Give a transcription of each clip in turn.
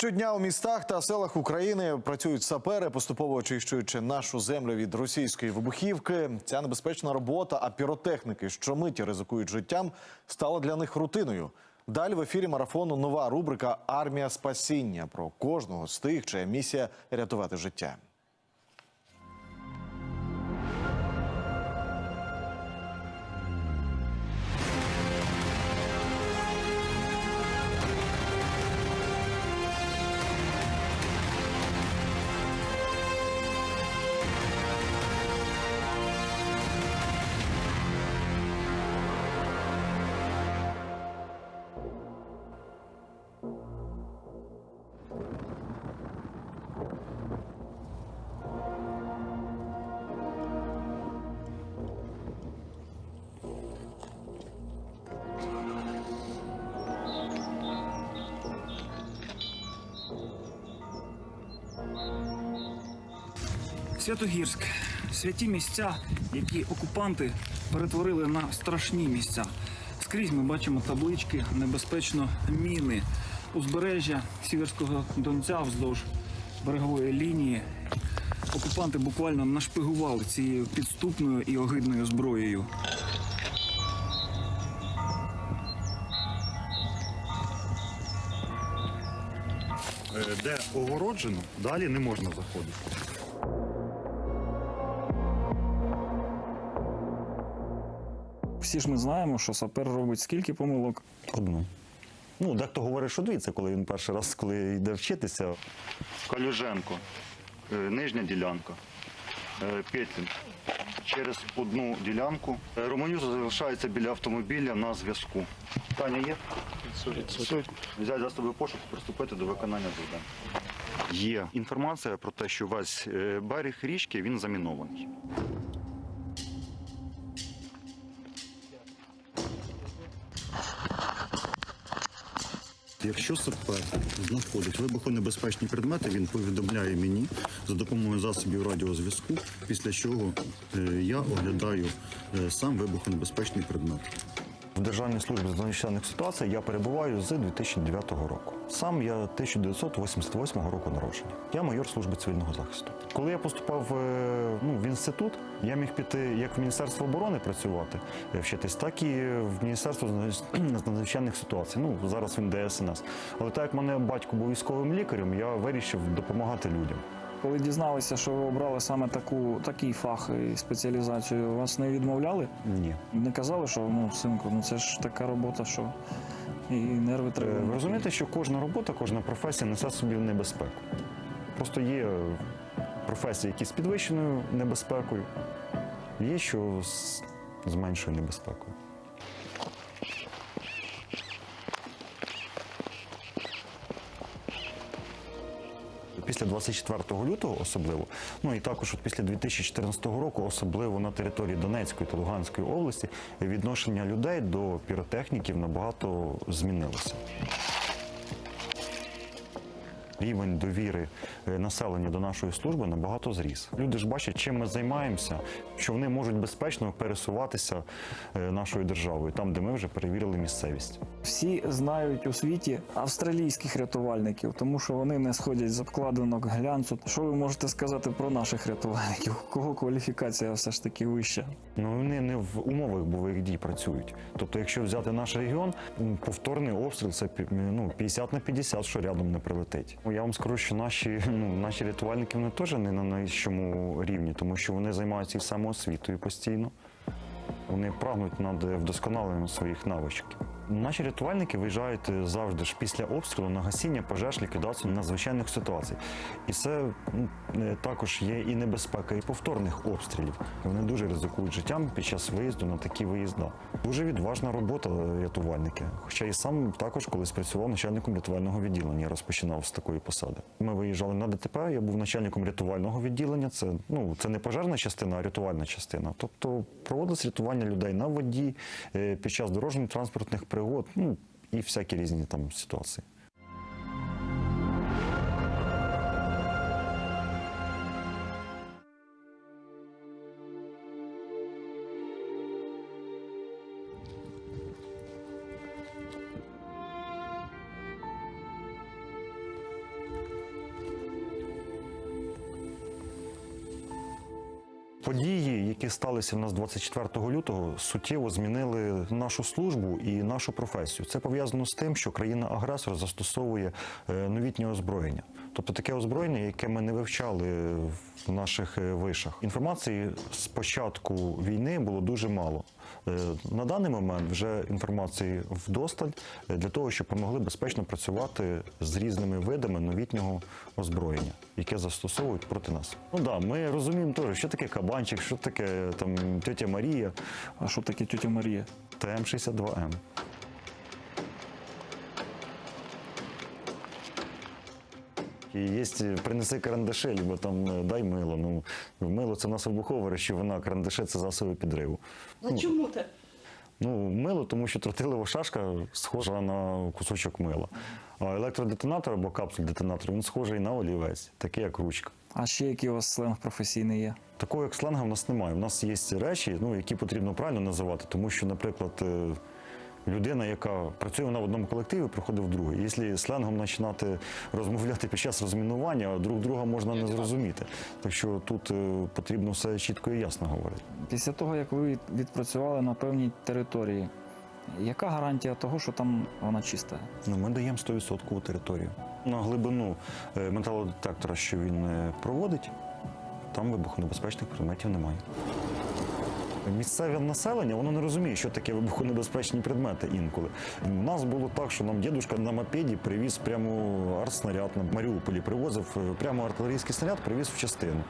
Щодня у містах та селах України працюють сапери, поступово очищуючи нашу землю від російської вибухівки. Ця небезпечна робота, а піротехніки, що миті ризикують життям, стала для них рутиною. Далі в ефірі марафону нова рубрика Армія спасіння про кожного з тих, чия місія рятувати життя. Святогірськ святі місця, які окупанти перетворили на страшні місця. Скрізь ми бачимо таблички, небезпечно міни, узбережжя Сіверського Донця вздовж берегової лінії. Окупанти буквально нашпигували цією підступною і огидною зброєю. Е, де огороджено, далі не можна заходити. Всі ж ми знаємо, що сапер робить скільки помилок. Одну. Ну, дехто говорить, що дві, це коли він перший раз, коли йде вчитися. Калюженко, е, нижня ділянка, е, Петлін. Через одну ділянку. Е, Романюк залишається біля автомобіля на зв'язку. Таня є? Взяти засоби пошуку, приступити до виконання завдань. Є інформація про те, що весь берег річки він замінований. Якщо сапер знаходить вибухонебезпечні предмети, він повідомляє мені за допомогою засобів радіозв'язку, після чого е, я оглядаю е, сам вибухонебезпечний предмет. В Державній службі з надзвичайних ситуацій я перебуваю з 2009 року. Сам я 1988 року народження. Я майор служби цивільного захисту. Коли я поступав е, ну, в інститут, я міг піти як в Міністерство оборони працювати, е, вчитись, так і в Міністерство з надзвичайних ситуацій. Ну зараз він ДСНС. Але так як мене батько був військовим лікарем, я вирішив допомагати людям. Коли дізналися, що ви обрали саме таку, такий фах і спеціалізацію, вас не відмовляли? Ні. Не казали, що ну, синку, ну це ж така робота, що і нерви Е, треба. Ви розумієте, що кожна робота, кожна професія несе собі небезпеку. Просто є професії, які з підвищеною небезпекою, є що з меншою небезпекою. Після 24 лютого особливо, ну і також от після 2014 року, особливо на території Донецької та Луганської області, відношення людей до піротехніків набагато змінилося. Рівень довіри е, населення до нашої служби набагато зріс. Люди ж бачать, чим ми займаємося, що вони можуть безпечно пересуватися е, нашою державою, там, де ми вже перевірили місцевість. Всі знають у світі австралійських рятувальників, тому що вони не сходять з обкладинок глянцу. Що ви можете сказати про наших рятувальників? У Кого кваліфікація все ж таки вища? Ну вони не в умовах бойових дій працюють. Тобто, якщо взяти наш регіон, повторний обстріл це ну, 50 на 50, що рядом не прилетить. Я вам скажу, що наші, ну, наші рятувальники вони теж не на найвищому рівні, тому що вони займаються і самоосвітою постійно. Вони прагнуть над вдосконаленням своїх навичків. Наші рятувальники виїжджають е, завжди ж після обстрілу на гасіння пожеж, ліквідацію надзвичайних ситуацій. І це е, також є і небезпека, і повторних обстрілів. Вони дуже ризикують життям під час виїзду на такі виїзда. Дуже відважна робота е, рятувальники. Хоча і сам також колись працював начальником рятувального відділення, я розпочинав з такої посади. Ми виїжджали на ДТП, я був начальником рятувального відділення. Це ну це не пожежна частина, а рятувальна частина. Тобто проводилось рятування людей на воді під час дорожньо-транспортних пригод, ну і всякі різні там ситуації. Події, які сталися в нас 24 лютого, суттєво змінили нашу службу і нашу професію. Це пов'язано з тим, що країна-агресор застосовує е, новітнє озброєння, тобто таке озброєння, яке ми не вивчали в наших е, вишах. Інформації з початку війни було дуже мало. Е, На даний момент вже інформації вдосталь е, для того, щоб ми могли безпечно працювати з різними видами новітнього озброєння, яке застосовують проти нас. Ну да, ми розуміємо теж, що таке кабанчик, що таке там тетя Марія, А що таке тетя Марія? ТМ-62М. І є принеси карандаші, або там е, дай мило. Ну, мило це в нас вибухова речовина, карандаші це засоби підриву. Ну чому так? Ну, мило, тому що тротилова шашка схожа на кусочок мила. А електродетонатор або капсуль-детонатор він схожий на олівець, такий як ручка. А ще який у вас сленг професійний є? Такого як сленга в нас немає. У нас є речі, ну, які потрібно правильно називати, тому що, наприклад, е, людина, яка працює вона в одному колективі, приходить в другий. Якщо сленгом починати розмовляти під час розмінування, друг друга можна не зрозуміти. Так що тут е, потрібно все чітко і ясно говорити. Після того, як ви відпрацювали на певній території, яка гарантія того, що там вона чиста? Ну, ми даємо 100% територію. На глибину е, металодетектора, що він е, проводить, там вибухонебезпечних предметів немає. Місцеве населення воно не розуміє, що таке вибухонебезпечні предмети інколи. У нас було так, що нам дідусь на мопеді привіз прямо артснаряд на Маріуполі, привозив е, прямо артилерійський снаряд, привіз в частину.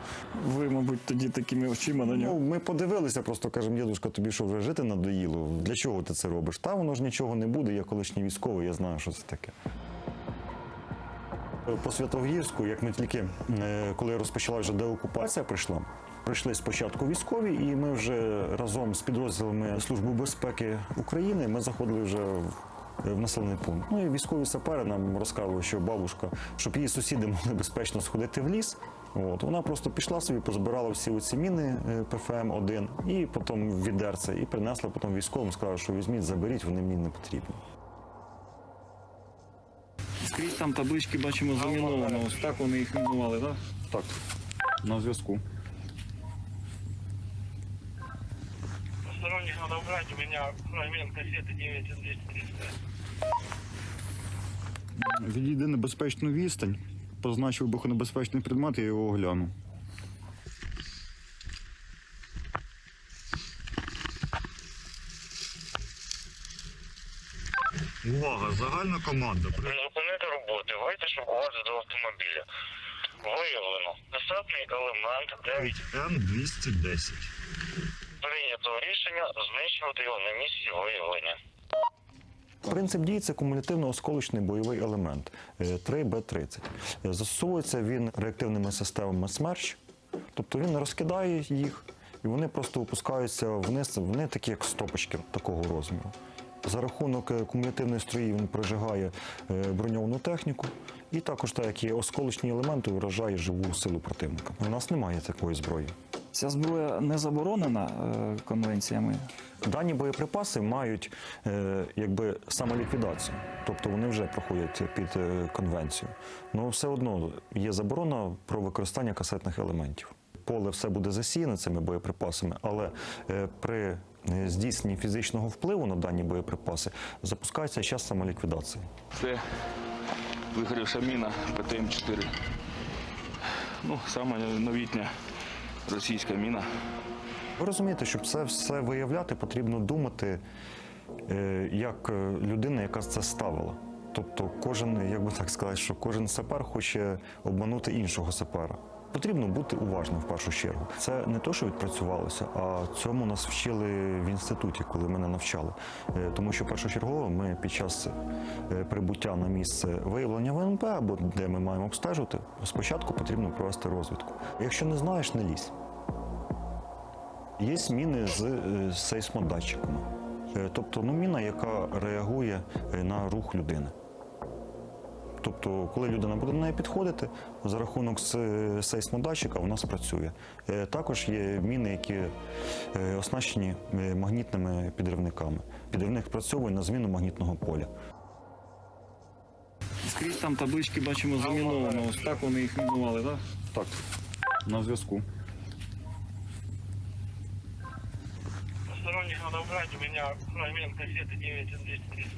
Ви, мабуть, тоді такими очима на Ну, ми подивилися, просто кажемо, дідушка, тобі що вже жити надоїло? Для чого ти це робиш? Та воно ж нічого не буде. Я колишній військовий, я знаю, що це таке. По Святогірську, як ми тільки е, коли розпочала вже деокупація, прийшла. Прийшли спочатку військові, і ми вже разом з підрозділами Служби безпеки України ми заходили вже в, в населений пункт. Ну і військові сапери нам розказували, що бабушка, щоб її сусіди могли безпечно сходити в ліс. От вона просто пішла собі, позбирала всі оці міни е, ПФМ 1 і потім в відерце, і принесла потім військовим, сказала, що візьміть, заберіть, вони мені не потрібні. Скрізь там таблички бачимо заміновано. Ось так вони їх мінували, так? Так, на зв'язку. Надо у меня фрагмент кассеты 9 из 230. Відійди на безпечну відстань, позначив вибухонебезпечний предмет, я його огляну. Увага, загальна команда. Зупинити роботи, вийти шокувати до автомобіля. Виявлено. Десантний елемент 9 Н-210. Прийнято рішення знищувати його на місці виявлення. Принцип дії це кумулятивно-осколочний бойовий елемент е, 3Б30. Е, Застосовується він реактивними системами СМЕРЧ, тобто він розкидає їх, і вони просто опускаються вниз. Вони такі, як стопочки такого розміру. За рахунок е, кумулятивної строї він прожигає е, броньовану техніку, і також, так як є осколочні елементи, вражає живу силу противника. У нас немає такої зброї. Ця зброя не заборонена е, конвенціями. Дані боєприпаси мають е, якби самоліквідацію, тобто вони вже проходять під е, конвенцію. Ну все одно є заборона про використання касетних елементів. Поле все буде засіяне цими боєприпасами, але при здійсненні фізичного впливу на дані боєприпаси запускається час самоліквідації. Це вигорівша міна ПТМ-4. Ну, саме новітня російська міна. Ви розумієте, щоб це все виявляти, потрібно думати е, як е, людина, яка це ставила. Тобто, кожен, як би так сказати, що кожен сапер хоче обманути іншого сапера. Потрібно бути уважним в першу чергу. Це не то, що відпрацювалося, а цьому нас вчили в інституті, коли мене навчали. Е, Тому що першочергово ми під час е, прибуття на місце виявлення ВНП або де ми маємо обстежувати, спочатку потрібно провести розвідку. Якщо не знаєш, не лізь. Є міни з е, сейсмодатчиками. Тобто ну, міна, яка реагує на рух людини. Тобто, коли людина буде до неї підходити, за рахунок сейсмодатчика вона спрацює. Е, Також є міни, які е, оснащені е, магнітними підривниками. Підривник спрацьовує на зміну магнітного поля. Скрізь там таблички бачимо заміновано. Ось так вони їх мінували, так? Так, на зв'язку. их надо убрать, у меня фрагмент кассеты 9230.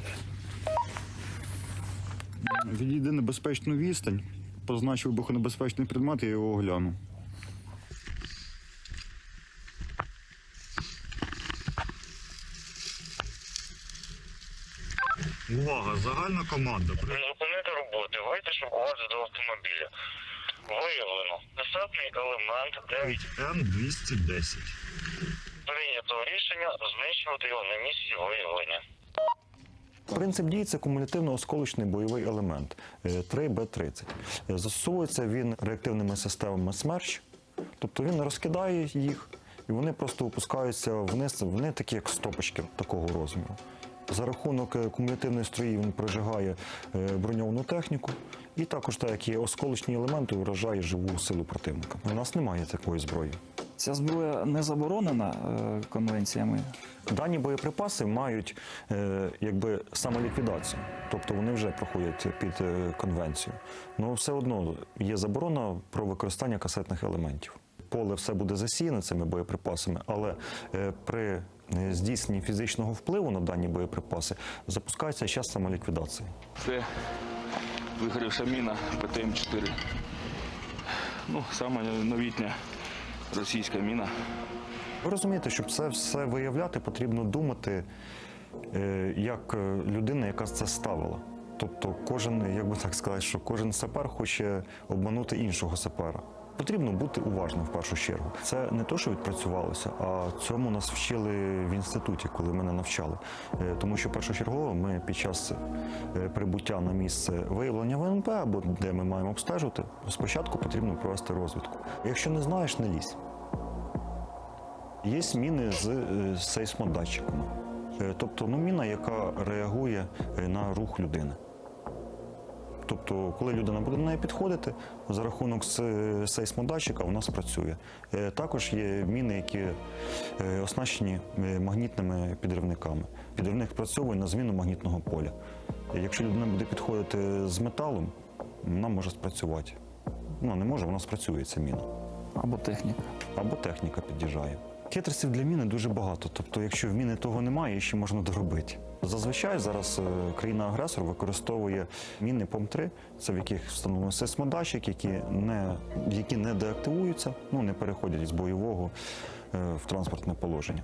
Відійди небезпечну відстань, позначив вибухонебезпечний предмет, я його огляну. Увага, загальна команда. Зупинити роботи, вийти шокувати до автомобіля. Виявлено. Десантний елемент 9 Н-210. прийнято рішення знищувати його на місці виявлення. Принцип дії це кумулятивно-осколочний бойовий елемент е, 3Б30. Е, Застосовується він реактивними системами СМЕРШ, тобто він розкидає їх, і вони просто опускаються вниз, вони такі як стопочки такого розміру. За рахунок е, кумулятивної строї він прожигає е, броньовану техніку, і також, так як є осколочні елементи, вражає живу силу противника. У нас немає такої зброї. Ця зброя не заборонена е, конвенціями. Дані боєприпаси мають якби самоліквідацію, тобто вони вже проходять під конвенцію. Але все одно є заборона про використання касетних елементів. Поле все буде засіяне цими боєприпасами, але при здійсненні фізичного впливу на дані боєприпаси запускається час самоліквідації. Це вигорівша міна ПТМ-4. Ну, сама новітня російська міна. Ви розумієте, щоб це все виявляти, потрібно думати е, як е, людина, яка це ставила. Тобто, кожен, як би так сказати, що кожен сапер хоче обманути іншого сапера. Потрібно бути уважним в першу чергу. Це не то, що відпрацювалося, а цьому нас вчили в інституті, коли мене навчали. Е, Тому що першочергово ми під час е, прибуття на місце виявлення ВНП або де ми маємо обстежувати, спочатку потрібно провести розвідку. Якщо не знаєш, не лізь. Є міни з е, сейсмодатчиками. Тобто ну, міна, яка реагує на рух людини. Тобто, коли людина буде до неї підходити, за рахунок сейсмодатчика у нас працює. Також є міни, які е, оснащені е, магнітними підривниками. Підривник працьовує на зміну магнітного поля. Е, Якщо людина буде підходити з металом, вона може спрацювати. Ну, не може, вона спрацює, ця міна Або техніка. або техніка під'їжджає. Хитростів для міни дуже багато. Тобто, якщо в міни того немає, ще можна доробити. Зазвичай зараз е, країна-агресор використовує міни ПОМ-3, це в яких встановлено сейсмодатчик, які не, які не деактивуються, ну не переходять з бойового е, в транспортне положення.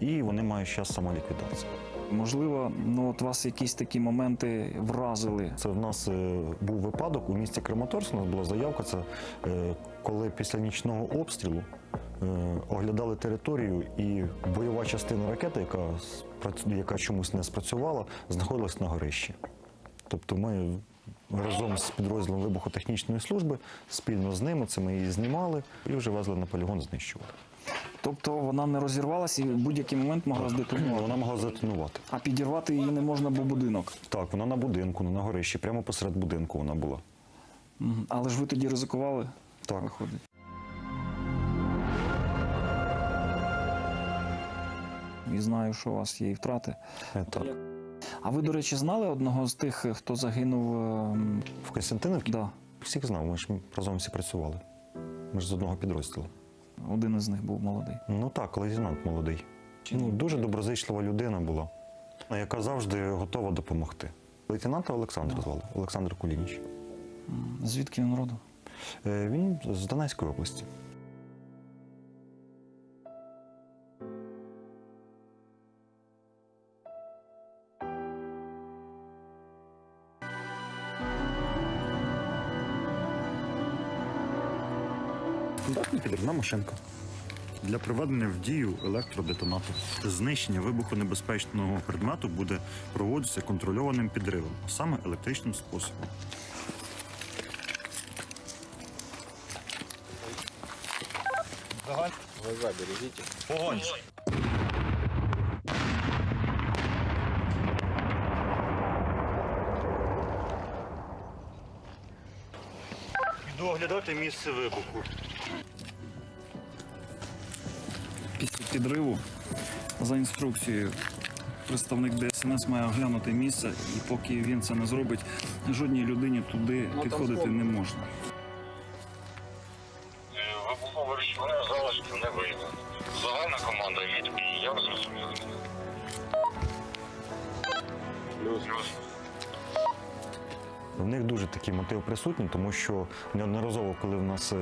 І вони мають час самоліквідації. Можливо, ну от вас якісь такі моменти вразили. Це в нас е, був випадок у місті Краматорськ. У нас була заявка. Це е, коли після нічного обстрілу оглядали територію, і бойова частина ракети, яка яка чомусь не спрацювала, знаходилась на горищі. Тобто ми разом з підрозділом вибухотехнічної служби спільно з ними це ми її знімали і вже везли на полігон, знищували. Тобто вона не розірвалася і в будь-який момент могла здетонувати. Вона могла затонувати. А підірвати її не можна, бо будинок. Так, вона на будинку, на горищі, прямо посеред будинку вона була. Але ж ви тоді ризикували? Так. Виходить. І знаю, що у вас є і втрати. Е, Так. А ви, до речі, знали одного з тих, хто загинув? ем, В Костянтинівці Да, всіх знав, ми ж разом всі працювали. Ми ж з одного підрозділу. один із них був молодий. Ну так, лейтенант молодий. Ну, дуже доброзичлива людина була, яка завжди готова допомогти. Лейтенанта Олександр звали, Олександр Кулініч. Звідки він родом? Е, Він з Донецької області. Стандартна підривна машинка. Для проведення в дію електродетонатор. Знищення вибухонебезпечного предмету буде проводитися контрольованим підривом, а саме електричним способом. Йду оглядати місце вибуху. Після підриву за інструкцією представник ДСНС має оглянути місце, і поки він це не зробить, жодній людині туди підходити не можна. Мотив присутній, тому що неодноразово, коли в нас е,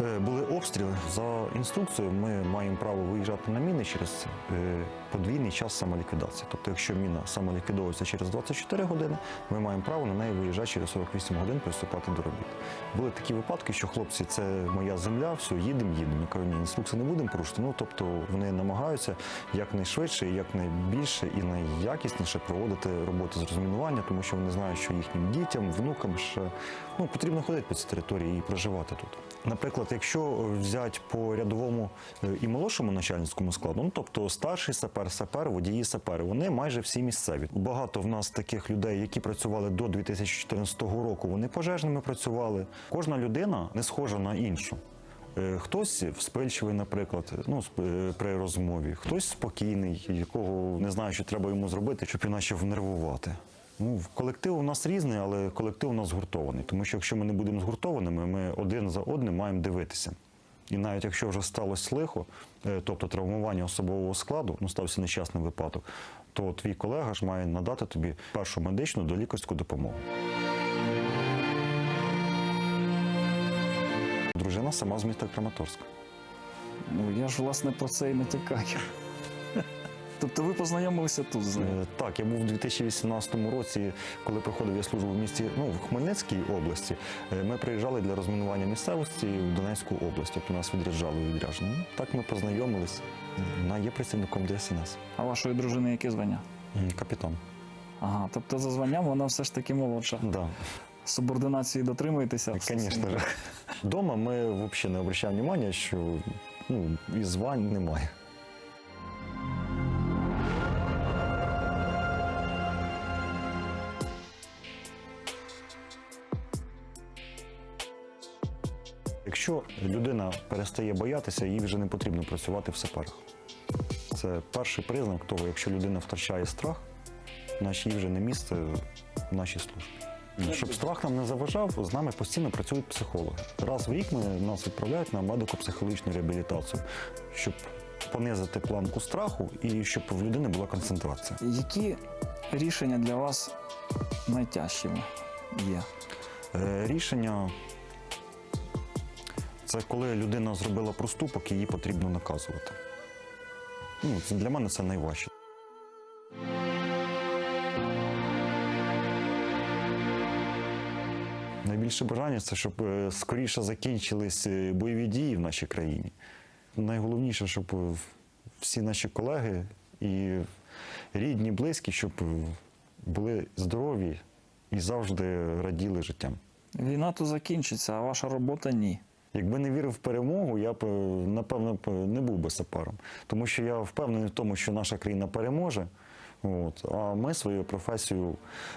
е, були обстріли, за інструкцією ми маємо право виїжджати на міни через е, подвійний час самоліквідації. Тобто, якщо міна самоліквідовується через 24 години, ми маємо право на неї виїжджати через 48 годин приступати до робіт. Були такі випадки, що хлопці, це моя земля, все, їдемо, їдемо. Кажу, ні, інструкцію не будемо порушити. Ну тобто вони намагаються якнайшвидше, якнайбільше і найякісніше проводити роботу з розмінування, тому що вони знають, що їхнім дітям, внукам ще ну, потрібно ходити по цій території і проживати тут. Наприклад, якщо взяти по рядовому е, і молодшому начальницькому складу, ну тобто старший сапер, сапер, водії сапери, вони майже всі місцеві. Багато в нас таких людей, які працювали до 2014 року, вони пожежними працювали. Кожна людина не схожа на іншу. Е, Хтось вспильчивий, наприклад, ну е, при розмові, хтось спокійний, якого не знаю, що треба йому зробити, щоб іначе внервувати. Ну, колектив у нас різний, але колектив у нас згуртований. Тому що якщо ми не будемо згуртованими, ми один за одним маємо дивитися. І навіть якщо вже сталося лихо, е, тобто травмування особового складу, ну стався нещасний випадок, то твій колега ж має надати тобі першу медичну долікарську допомогу. Дружина сама з міста Краматорська. Ну я ж власне про це і натякаю. Тобто ви познайомилися тут з нею? Е, Так, я був у 2018 році, коли проходив я службу в місті, ну в Хмельницькій області. Е, Ми приїжджали для розмінування місцевості в Донецьку область, тобто нас відряджали у відрядження. Ну, Так ми познайомились. Вона є працівником ДСНС. А вашої дружини яке звання? Капітан. Ага, тобто за званням вона все ж таки молодша. Да, Субординації дотримуєтеся? звісно ж. Дома ми взагалі не обращаємо уваги, що ну, і звань немає. Якщо людина перестає боятися, їй вже не потрібно працювати в саперах. Це перший признак того, якщо людина втрачає страх, значить їй вже не місце в нашій службі. Щоб страх нам не заважав, з нами постійно працюють психологи. Раз в рік ми, нас відправляють на медико-психологічну реабілітацію, щоб понизити планку страху і щоб в людини була концентрація. Які рішення для вас найтяжчими є? Е, Рішення це коли людина зробила проступок, її потрібно наказувати. Ну, для мене це найважче. Найбільше бажання це щоб е, скоріше закінчились е, бойові дії в нашій країні. Найголовніше, щоб е, всі наші колеги і рідні, близькі, щоб були здорові і завжди раділи життям. Війна то закінчиться, а ваша робота ні. Якби не вірив в перемогу, я б напевно не був би сапаром. Тому що я впевнений в тому, що наша країна переможе. От, а ми свою професію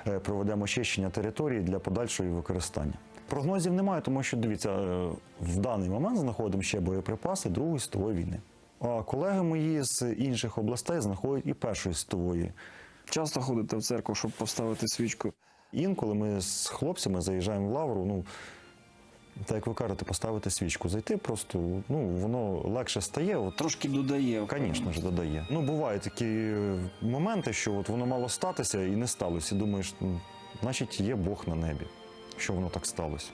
е, проведемо очищення території для подальшого її використання. Прогнозів немає, тому що дивіться, е, в даний момент знаходимо ще боєприпаси Другої світової війни. А колеги мої з інших областей знаходять і Першої світової. Часто ходите в церкву, щоб поставити свічку. Інколи ми з хлопцями заїжджаємо в лавру. Ну, так як ви кажете, поставити свічку, зайти просто, ну, воно легше стає. От, Трошки додає. Звісно ж, додає. Ну, бувають такі моменти, що от воно мало статися і не сталося. І думаєш, ну, значить, є Бог на небі, що воно так сталося.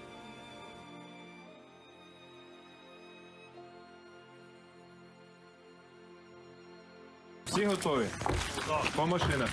Всі готові? По машинах.